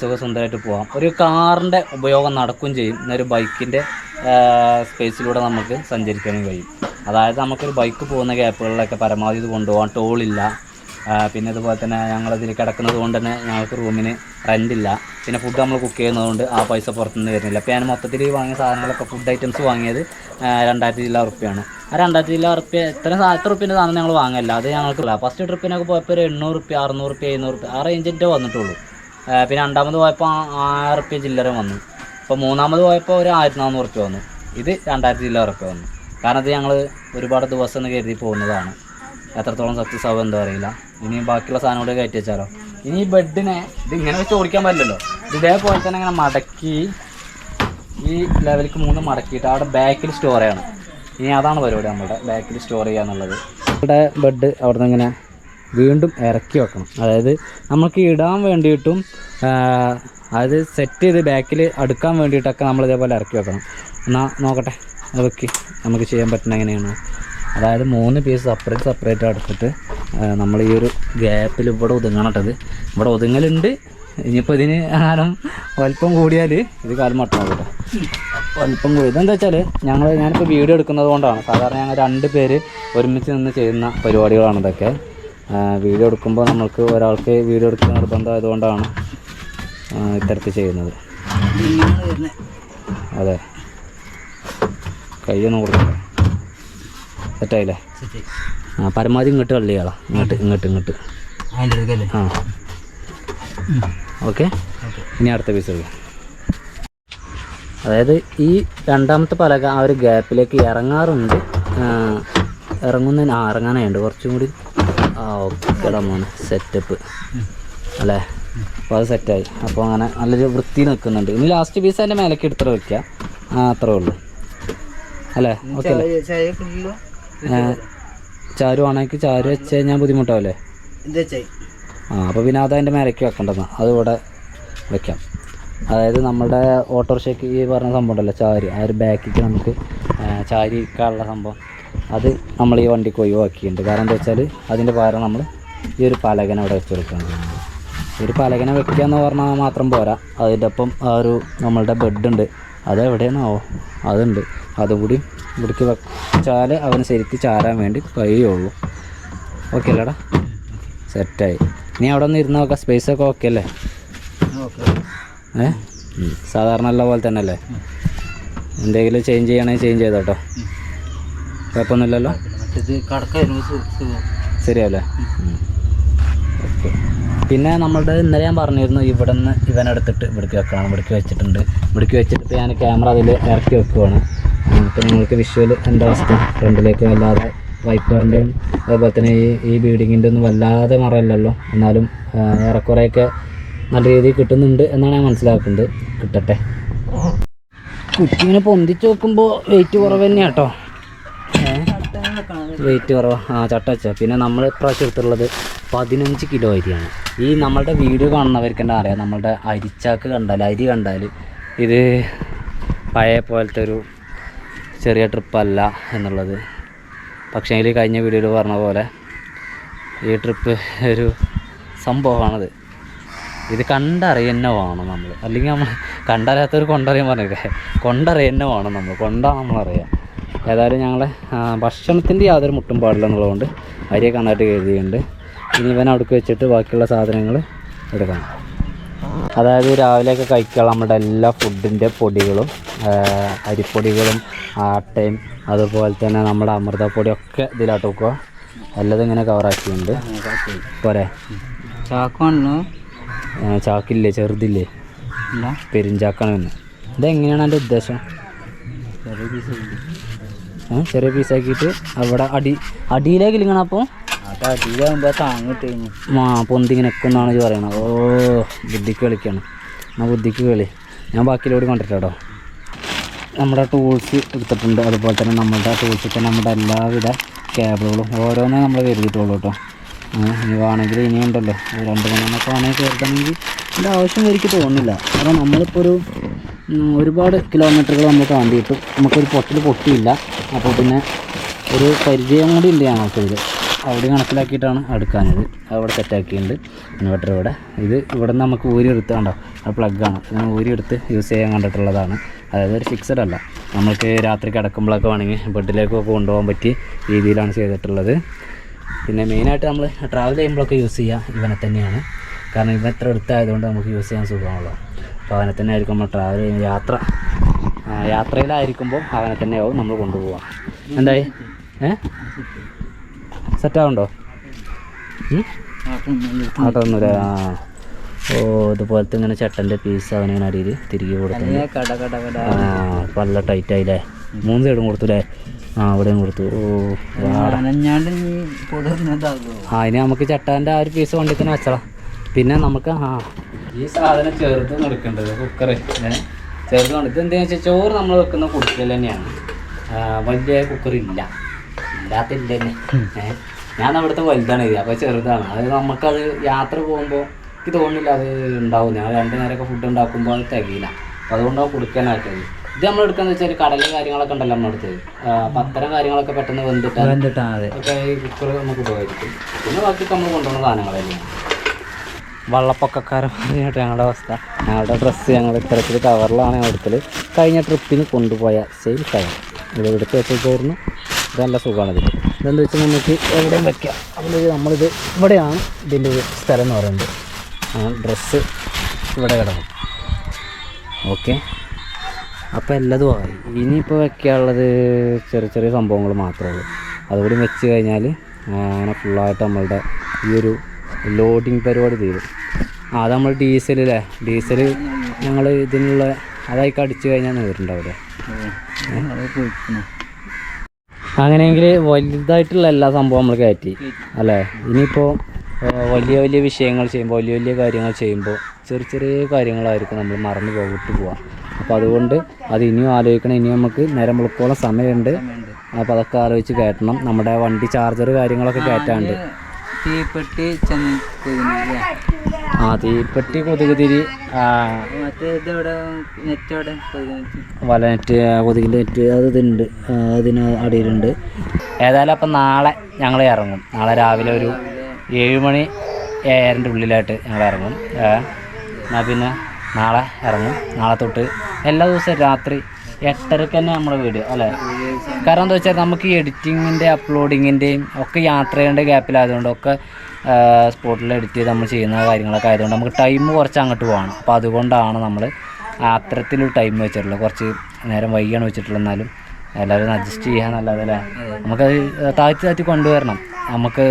Speaker 1: സുഖസുന്ദരമായിട്ട് പോകാം ഒരു കാറിന്റെ ഉപയോഗം നടക്കുകയും ചെയ്യും. എന്നൊരു ബൈക്കിന്റെ സ്പേസിലൂടെ നമുക്ക് സഞ്ചരിക്കാനും കഴിയും. അതായത് നമുക്കൊരു ബൈക്ക് പോകുന്ന ഗ്യാപ്പുകളിലൊക്കെ പരമാവധി ഇത് കൊണ്ടുപോകാൻ ടോളില്ല പിന്നെ അതുപോലെ തന്നെ ഞങ്ങളിതിൽ കിടക്കുന്നത് കൊണ്ട് തന്നെ ഞങ്ങൾക്ക് റൂമിന് റെന്റില്ല പിന്നെ ഫുഡ് നമ്മൾ കുക്ക് ചെയ്യുന്നതുകൊണ്ട് ആ പൈസ പുറത്തുനിന്ന് വരുന്നില്ല. അപ്പോൾ ഞാൻ മൊത്തത്തിൽ വാങ്ങിയ സാധനങ്ങളൊക്കെ ഫുഡ് ഐറ്റംസ് വാങ്ങിയത് രണ്ടായിരത്തി ചില്ല ഉറുപ്പ്യാണ്. ആ രണ്ടായിരത്തി ചില്ല ഉറുപ്പ്യ എത്ര സാ- എത്ര റുപ്യന്റെ സാധനം ഞങ്ങൾ വാങ്ങില്ല അത് ഞങ്ങൾക്ക് ഫസ്റ്റ് ട്രിപ്പിനൊക്കെ പോയപ്പോൾ ഒരു എണ്ണൂറ് റുപ്യ അറുന്നൂറ് റുപ്യ എഴുന്നൂറ് റുപ്യ ആ റേഞ്ചിന്റെ വന്നിട്ടുള്ളൂ. പിന്നെ രണ്ടാമത് പോയപ്പോൾ ആയിരം റുപ്യ ചില്ലറ വന്നു. അപ്പോൾ മൂന്നാമത് പോയപ്പോൾ ഒരു ആയിരത്തി നാനൂറ് റുപ്യ വന്നു. ഇത് രണ്ടായിരത്തി ചില്ലറ റുപ്യ വന്നു. കാരണം ഇത് ഞങ്ങൾ ഒരുപാട് ദിവസം കരുതി പോകുന്നതാണ്. എത്രത്തോളം സക്സസ് ആവും എന്താ അറിയില്ല. ഇനി ബാക്കിയുള്ള സാധനം കൂടെ കയറ്റി വെച്ചാലോ? ഇനി ഈ ബെഡിനെ ഇത് ഇങ്ങനെ വെച്ച് ഓടിക്കാൻ പറ്റില്ലല്ലോ. ഇത് ഇതേപോലെ തന്നെ ഇങ്ങനെ മടക്കി ഈ ലെവലിക്ക് മൂന്ന് മടക്കിയിട്ട് അവിടെ ബാക്കിൽ സ്റ്റോർ ചെയ്യണം. ഇനി അതാണ് പരിപാടി നമ്മുടെ ബാക്കിൽ സ്റ്റോർ ചെയ്യുക എന്നുള്ളത്. ഇവിടെ ബെഡ് അവിടെ നിന്ന് ഇങ്ങനെ വീണ്ടും ഇറക്കി വെക്കണം. അതായത് നമുക്ക് ഇടാൻ വേണ്ടിയിട്ടും അത് സെറ്റ് ചെയ്ത് ബാക്കിൽ അടുക്കാൻ വേണ്ടിയിട്ടൊക്കെ നമ്മൾ ഇതേപോലെ ഇറക്കി വെക്കണം. എന്നാൽ നോക്കട്ടെ വെക്ക്. നമുക്ക് ചെയ്യാൻ പറ്റുന്ന എങ്ങനെയാണ്? അതായത് മൂന്ന് പീസ് സെപ്പറേറ്റ് സെപ്പറേറ്റ് എടുത്തിട്ട് നമ്മൾ ഈ ഒരു ഗ്യാപ്പിൽ ഇവിടെ ഒതുങ്ങണട്ടത് ഇവിടെ ഒതുങ്ങലുണ്ട്. ഇനിയിപ്പോൾ ഇതിന് ആരം? വലിപ്പം കൂടിയാൽ ഇത് കാലം മട്ടണം കേട്ടോ വലിപ്പം കൂടി. ഇതെന്താ വെച്ചാൽ ഞങ്ങൾ ഞാനിപ്പോൾ വീഡിയോ എടുക്കുന്നത് കൊണ്ടാണ്. സാധാരണ ഞങ്ങൾ രണ്ട് പേര് ഒരുമിച്ച് നിന്ന് ചെയ്യുന്ന പരിപാടികളാണ് ഇതൊക്കെ. വീഡിയോ എടുക്കുമ്പോൾ നമ്മൾക്ക് ഒരാൾക്ക് വീഡിയോ എടുക്കുന്ന നിർബന്ധമായതുകൊണ്ടാണ് ആയതുകൊണ്ടാണ് ഇത്തരത്തിൽ ചെയ്യുന്നത്. അതെ. കയ്യൊന്നും കൊടുക്കില്ല സെറ്റായില്ലേ? ആ പരമാവധി ഇങ്ങോട്ട് തള്ളിയാളാ ഇങ്ങോട്ട് ഇങ്ങോട്ട് ഇങ്ങോട്ട്. ആ. ഓക്കെ? ഇനി അടുത്ത പീസ് എടുക്കാം അതായത് ഈ രണ്ടാമത്തെ പലക ആ ഒരു ഗ്യാപ്പിലേക്ക് ഇറങ്ങാറുണ്ട്. ഇറങ്ങുന്നതിന് ആ ഇറങ്ങാനായുണ്ട്. കുറച്ചും കൂടി ആ ഓക്കെ മോനെ സെറ്റപ്പ് അല്ലേ? അപ്പോൾ അത് സെറ്റായി. അപ്പോൾ അങ്ങനെ നല്ലൊരു വൃത്തി നിൽക്കുന്നുണ്ട്. ഇനി ലാസ്റ്റ് പീസ് അതിന്റെ മേലേക്ക് എടുത്തിട്ട് വയ്ക്കുക ആ അത്രേ ഉള്ളൂ. അല്ലേ? ഓക്കെ അല്ലേ? ചാരു ആണെങ്കിൽ ചാരു വെച്ച് കഴിഞ്ഞാൽ ബുദ്ധിമുട്ടാവില്ലേ ആ അപ്പോൾ പിന്നെ അത് അതിന്റെ മേലേക്ക് വെക്കേണ്ടതാണ് അത് ഇവിടെ വെക്കാം. അതായത് നമ്മുടെ ഓട്ടോറിക്ഷയ്ക്ക് ഈ പറഞ്ഞ സംഭവം ഉണ്ടല്ലോ ചാരി. ആ ഒരു ബാക്കിക്ക് നമുക്ക് ചാരി ഇരിക്കാനുള്ള സംഭവം. അത് നമ്മൾ ഈ വണ്ടിക്ക് ഒഴിവാക്കിയിട്ടുണ്ട്. കാരണം എന്താ വെച്ചാൽ അതിന്റെ പകരം നമ്മൾ ഈ ഒരു പലകന അവിടെ വെച്ച് കൊടുക്കണം. ഒരു പലകന വെക്കുക എന്ന് പറഞ്ഞാൽ മാത്രം പോരാ. അതിന്റെ ഒപ്പം ആ ഒരു നമ്മളുടെ ബെഡ് ഉണ്ട് അത് എവിടെയാണാവോ അതുണ്ട്. അതുകൂടി ഇവിടേക്ക് വെച്ചാൽ അവന് ശരിക്ക് ചാരാൻ വേണ്ടി കഴിയുള്ളൂ. ഓക്കെ അല്ലേടാ? സെറ്റായി നീ അവിടെ നിന്ന് ഇരുന്ന് നോക്കാം. സ്പേസ് ഒക്കെ ഓക്കെ അല്ലേ? ഏ? സാധാരണ ഉള്ള പോലെ തന്നെ അല്ലേ? എന്തെങ്കിലും ചേഞ്ച് ചെയ്യണമെങ്കിൽ ചേഞ്ച് ചെയ്തോ കേട്ടോ കുഴപ്പമൊന്നുമില്ലല്ലോ? ശരിയല്ലേ പിന്നെ നമ്മളുടെ ഇന്നലെ ഞാൻ പറഞ്ഞിരുന്നു ഇവിടെ നിന്ന് ഇവനെടുത്തിട്ട് ഇവിടേക്ക് വെക്കണം ഇവിടേക്ക് വെച്ചിട്ടുണ്ട്. ഇവിടേക്ക് വെച്ചിട്ട് ഞാൻ ക്യാമറ അതിൽ ഇറക്കി വെക്കുവാണ്. അപ്പോൾ നിങ്ങൾക്ക് വിഷ്വൽ എന്താ അവസ്ഥ? ഫ്രണ്ടിലേക്ക് വല്ലാതെ വൈപ്പറിന്റെയും അതുപോലെ തന്നെ ഈ ഈ ബീഡിങ്ങിന്റെ ഒന്നും വല്ലാതെ മറയില്ലല്ലോ. എന്നാലും ഏറെക്കുറെയൊക്കെ നല്ല രീതിയിൽ കിട്ടുന്നുണ്ട് എന്നാണ് ഞാൻ മനസ്സിലാക്കുന്നത്. കിട്ടട്ടെ. കുറ്റിങ്ങനെ പൊന്തിച്ച് നോക്കുമ്പോൾ വെയിറ്റ് കുറവ് തന്നെയാണ് കേട്ടോ വെയിറ്റ് കുറവാ. ആ ചട്ട വെച്ചാൽ പിന്നെ നമ്മൾ ഇപ്രാവശ്യം എടുത്തിട്ടുള്ളത് പതിനഞ്ച് കിലോ അരിയാണ്. ഈ നമ്മളുടെ വീഡിയോ കാണുന്നവർക്ക് തന്നെ അറിയാം? നമ്മളുടെ അരിച്ചാക്ക് കണ്ടാൽ അരി കണ്ടാൽ ഇത് പഴയ പോലത്തെ ഒരു ചെറിയ ട്രിപ്പല്ല എന്നുള്ളത്. പക്ഷേ ഇതിൽ കഴിഞ്ഞ വീഡിയോയിൽ പറഞ്ഞ പോലെ ഈ ട്രിപ്പ് ഒരു സംഭവമാണത്. ഇത് കണ്ടറിയന്നെ വേണം നമ്മൾ അല്ലെങ്കിൽ നമ്മൾ കണ്ടറിയാത്തവർ കൊണ്ടറിയാൻ പറഞ്ഞില്ലേ? കൊണ്ടറിയന്നെ വേണം നമ്മൾ കൊണ്ടാ നമ്മളറിയാം. ഏതായാലും ഞങ്ങളെ ഭക്ഷണത്തിന്റെ യാതൊരു മുട്ടും പാടില്ല എന്നുള്ളതുകൊണ്ട് അരിയൊക്കെ നന്നായിട്ട് കരുതിയുണ്ട് ഇനി ഇവൻ അവിടേക്ക് വെച്ചിട്ട് ബാക്കിയുള്ള സാധനങ്ങൾ എടുക്കണം. അതായത് രാവിലെയൊക്കെ കഴിക്കാനുള്ള നമ്മുടെ എല്ലാ ഫുഡിന്റെ പൊടികളും അരിപ്പൊടികളും ആട്ടയും അതുപോലെ തന്നെ നമ്മുടെ അമൃതപ്പൊടിയൊക്കെ ഇതിലാട്ട് വെക്കുക. എല്ലാതും ഇങ്ങനെ കവറാക്കിയിട്ടുണ്ട് പോരെ.
Speaker 2: ചാക്കാണോ
Speaker 1: ആ, ചാക്കില്ലേ ചെറുതില്ലേ? പെരിഞ്ചാക്കാണ് ഇതെങ്ങനെയാണ് എന്റെ ഉദ്ദേശം?
Speaker 2: ചെറിയ
Speaker 1: പീസാക്കിയിട്ട് അവിടെ അടി അടിയിലേക്ക് ഇങ്ങനെ അപ്പോൾ
Speaker 2: അടിയിലാകുമ്പോൾ താങ്ങിട്ട് ആ
Speaker 1: മാ പൊന്തി ഇങ്ങനെ നിൽക്കുന്നാണ് ഇത് പറയണത്. ഓ ബുദ്ധിക്ക് കളിക്കാണ്. എന്നാൽ ബുദ്ധിക്ക് കളി. ഞാൻ ബാക്കിയിലോട് കണ്ടിട്ടോ നമ്മുടെ ടൂൾസ് എടുത്തിട്ടുണ്ട്. അതുപോലെ തന്നെ നമ്മളുടെ ടൂൾസിൽ തന്നെ നമ്മുടെ എല്ലാവിധ കേബിളുകളും ഓരോന്നേ നമ്മൾ കരുതിയിട്ടുള്ളൂ കേട്ടോ. ഇനി വേണമെങ്കിൽ ഇനിയുണ്ടല്ലോ രണ്ട് മൂന്നെണ്ണൊക്കെ വേണമെങ്കിൽ കരുതണമെങ്കിൽ എന്റെ ആവശ്യം എനിക്ക് തോന്നുന്നില്ല. കാരണം നമ്മളിപ്പോൾ ഒരു ഒരുപാട് കിലോമീറ്ററുകൾ നമ്മൾ താണ്ടിയിട്ടും നമുക്കൊരു പൊട്ടൽ പൊട്ടിയില്ല. അപ്പോൾ പിന്നെ ഒരു പരിചയം കൂടി ഉണ്ട് ഞങ്ങൾക്കിത്. അവിടെ കണക്കിലാക്കിയിട്ടാണ് അടുക്കാനത് അവിടെ സെറ്റാക്കിയിട്ടുണ്ട് ഇൻവെർട്ടർ ഇവിടെ. ഇത് ഇവിടെ നിന്ന് നമുക്ക് ഊരി എടുത്ത് കണ്ടോ അത് പ്ലഗാണ് ഞാൻ ഊരി എടുത്ത് യൂസ് ചെയ്യാൻ കണ്ടിട്ടുള്ളതാണ്. അതായത് ഒരു ഫിക്സഡ് അല്ല. നമുക്ക് രാത്രി കിടക്കുമ്പോഴൊക്കെ വേണമെങ്കിൽ ബെഡിലേക്കൊക്കെ കൊണ്ടുപോകാൻ പറ്റിയ രീതിയിലാണ് ചെയ്തിട്ടുള്ളത്. പിന്നെ മെയിനായിട്ട് നമ്മൾ ട്രാവൽ ചെയ്യുമ്പോഴൊക്കെ യൂസ് ചെയ്യുക ഇവനെ തന്നെയാണ്. കാരണം ഇവ എത്ര അടുത്തായതുകൊണ്ട് നമുക്ക് യൂസ് ചെയ്യാൻ സുഖമാണല്ലോ. അപ്പോൾ അവനെ തന്നെ ആയിരിക്കും നമ്മൾ ട്രാവൽ ചെയ്യുന്ന യാത്ര യാത്രയിലായിരിക്കുമ്പോൾ അവനെ തന്നെയാവും നമ്മൾ കൊണ്ടുപോവാം എന്തായി? ഏ? സെറ്റാവുണ്ടോ? അതൊന്നുമില്ല. ആ. ഓ ഇതുപോലത്തെ ഇങ്ങനെ ചട്ടന്റെ പീസ് അവനിങ്ങനെ അടിയിൽ തിരികെ കൊടുത്തു
Speaker 2: കട കട കട.
Speaker 1: ആ പല്ല നല്ല ടൈറ്റ് ആയില്ലേ? മൂന്ന് സൈഡും കൊടുത്തു അല്ലേ ആ അവിടെയും കൊടുത്തു. ഓ ആ ഇനി നമുക്ക് ചട്ടാന്റെ ആ ഒരു പീസ് വണ്ടി തന്നെ വെച്ചടാം പിന്നെ നമുക്ക് ആ. ഈ സാധനം ചേർത്ത് നടക്കേണ്ടത് കുക്കറ് ചെറുത് കൊണ്ട് ഇത് എന്താണെന്ന് വെച്ചാൽ ചോറ് നമ്മൾ വെക്കുന്ന കുടിക്കൽ തന്നെയാണ്. വലിയ കുക്കറില്ല ഇല്ലാത്തില്ല തന്നെ. ഞാൻ അവിടുത്തെ വലുതാണ് ഇത്. അപ്പോൾ ചെറുതാണ്. അത് നമുക്കത് യാത്ര പോകുമ്പോൾ എനിക്ക് തോന്നുന്നില്ല അത് ഉണ്ടാവും. ഞാൻ രണ്ട് നേരമൊക്കെ ഫുഡ് ഉണ്ടാക്കുമ്പോൾ അത് തികയില്ല. അപ്പോൾ അതുകൊണ്ടാണ് കൊടുക്കാനായിട്ടത് ഇത് നമ്മൾ എടുക്കാന്ന് വെച്ചാൽ കടലും കാര്യങ്ങളൊക്കെ ഉണ്ടല്ലോ ആ, അപ്പം അത്തരം കാര്യങ്ങളൊക്കെ പെട്ടെന്ന് വെന്തിട്ട് ഒക്കെ ഈ കുക്കർ നമുക്ക് ഉപകരിക്കും. പിന്നെ ബാക്കി നമ്മൾ കൊണ്ടുവന്ന സാധനങ്ങളെല്ലാം വള്ളപ്പൊക്കക്കാരമായിട്ട് ഞങ്ങളുടെ അവസ്ഥ. ഞങ്ങളുടെ ഡ്രസ്സ് ഞങ്ങൾ ഇത്തരത്തിൽ കവറിലാണ് എടുക്കൽ കഴിഞ്ഞ ട്രിപ്പിന് കൊണ്ടുപോയ സെയിം കവർ ഇത് എടുത്ത് വെച്ചേക്കായിരുന്നു ഇത് നല്ല സുഖമാണ് ഇതിൽ ഇതെന്താ വെച്ചാൽ നമുക്ക് എവിടെയും വെക്കാം. അതിൽ നമ്മളിത് ഇവിടെയാണ് ഇതിന്റെ ഒരു സ്ഥലം എന്ന് പറയുന്നത്. ഡ്രസ്സ് ഇവിടെ കിടക്കും ഓക്കെ. അപ്പോൾ എല്ലതും ആയി. ഇനിയിപ്പോൾ വെക്കാനുള്ളത് ചെറിയ ചെറിയ സംഭവങ്ങൾ മാത്രമേ ഉള്ളൂ. അതുകൂടി വെച്ച് കഴിഞ്ഞാൽ അങ്ങനെ ഫുള്ളായിട്ട് നമ്മളുടെ ഈ ഒരു ലോഡിങ് പരിപാടി തീരും. അത് നമ്മൾ ഡീസൽ അല്ലേ ഡീസൽ ഞങ്ങൾ ഇതിനുള്ള അതായിക്ക് അടിച്ചു കഴിഞ്ഞാൽ നേരുണ്ടാവില്ലേ അങ്ങനെയെങ്കിൽ വലുതായിട്ടുള്ള എല്ലാ സംഭവം നമ്മൾ കയറ്റി അല്ലേ? ഇനിയിപ്പോൾ വലിയ വലിയ വിഷയങ്ങൾ ചെയ്യുമ്പോൾ വലിയ വലിയ കാര്യങ്ങൾ ചെയ്യുമ്പോൾ ചെറിയ ചെറിയ കാര്യങ്ങളായിരിക്കും നമ്മൾ മറന്നു പോയിട്ട് പോവാം. അപ്പോൾ അതുകൊണ്ട് അത് ഇനിയും ആലോചിക്കണം. ഇനിയും നമുക്ക് നേരം വെളുക്കോളം സമയമുണ്ട്. അപ്പോൾ അതൊക്കെ ആലോചിച്ച് കയറ്റണം. നമ്മുടെ വണ്ടി ചാർജർ കാര്യങ്ങളൊക്കെ കയറ്റാണ്ട്
Speaker 2: തീപ്പെട്ടി
Speaker 1: ആ തീപ്പെട്ടി കൊതുക് തിരി
Speaker 2: മറ്റേ ഇതെവിടെ?
Speaker 1: വല നെറ്റ് കൊതുകിന്റെ നെറ്റ്. അത് ഇതുണ്ട്. അതിന് അടിയിലുണ്ട്. ഏതായാലും അപ്പം നാളെ ഞങ്ങൾ ഇറങ്ങും. നാളെ രാവിലെ ഒരു ഏഴ് മണി ഏഴരന്റെ ഉള്ളിലായിട്ട് ഞങ്ങൾ ഇറങ്ങും. എന്നാൽ പിന്നെ നാളെ ഇറങ്ങും. നാളെ തൊട്ട് എല്ലാ ദിവസവും രാത്രി എട്ടരക്ക് തന്നെ നമ്മുടെ വീട് അല്ലേ? കാരണം എന്താ വെച്ചാൽ നമുക്ക് ഈ എഡിറ്റിങ്ങിന്റെ അപ്ലോഡിങ്ങിന്റെയും ഒക്കെ യാത്ര ചെയ്യേണ്ട ഗ്യാപ്പിലായതുകൊണ്ട് ഒക്കെ സ്പോട്ടിൽ എഡിറ്റ് ചെയ്ത് നമ്മൾ ചെയ്യുന്ന കാര്യങ്ങളൊക്കെ ആയതുകൊണ്ട് നമുക്ക് ടൈം കുറച്ച് അങ്ങോട്ട് പോകണം. അപ്പോൾ അതുകൊണ്ടാണ് നമ്മൾ അത്തരത്തിലൊരു ടൈം വെച്ചിട്ടുള്ളത്. കുറച്ച് നേരം വൈകിയാണ് വെച്ചിട്ടുള്ളത് എന്നാലും എല്ലാവരും അഡ്ജസ്റ്റ് ചെയ്യാന്നല്ലാതെ അല്ലേ? നമുക്കത് താഴ്ത്തി താഴ്ത്തി കൊണ്ടുവരണം. നമുക്ക്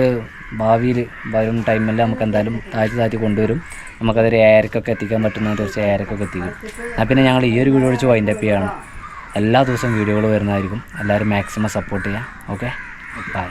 Speaker 1: ഭാവിയിൽ വരും ടൈമിൽ നമുക്ക് എന്തായാലും താഴ്ത്തി താഴ്ത്തി കൊണ്ടുവരും. നമുക്കതൊരു ഏരക്കൊക്കെ എത്തിക്കാൻ പറ്റുന്ന തീർച്ചയായും ഏരക്കൊക്കെ എത്തിക്കും. എന്നാൽ പിന്നെ ഞങ്ങൾ ഈ ഒരു വീഡിയോ വിളിച്ച് വൈൻഡപ്പ് ചെയ്യാണ്. എല്ലാ ദിവസവും വീഡിയോകൾ വരുന്നതായിരിക്കും. എല്ലാവരും മാക്സിമം സപ്പോർട്ട് ചെയ്യാം. Okay bye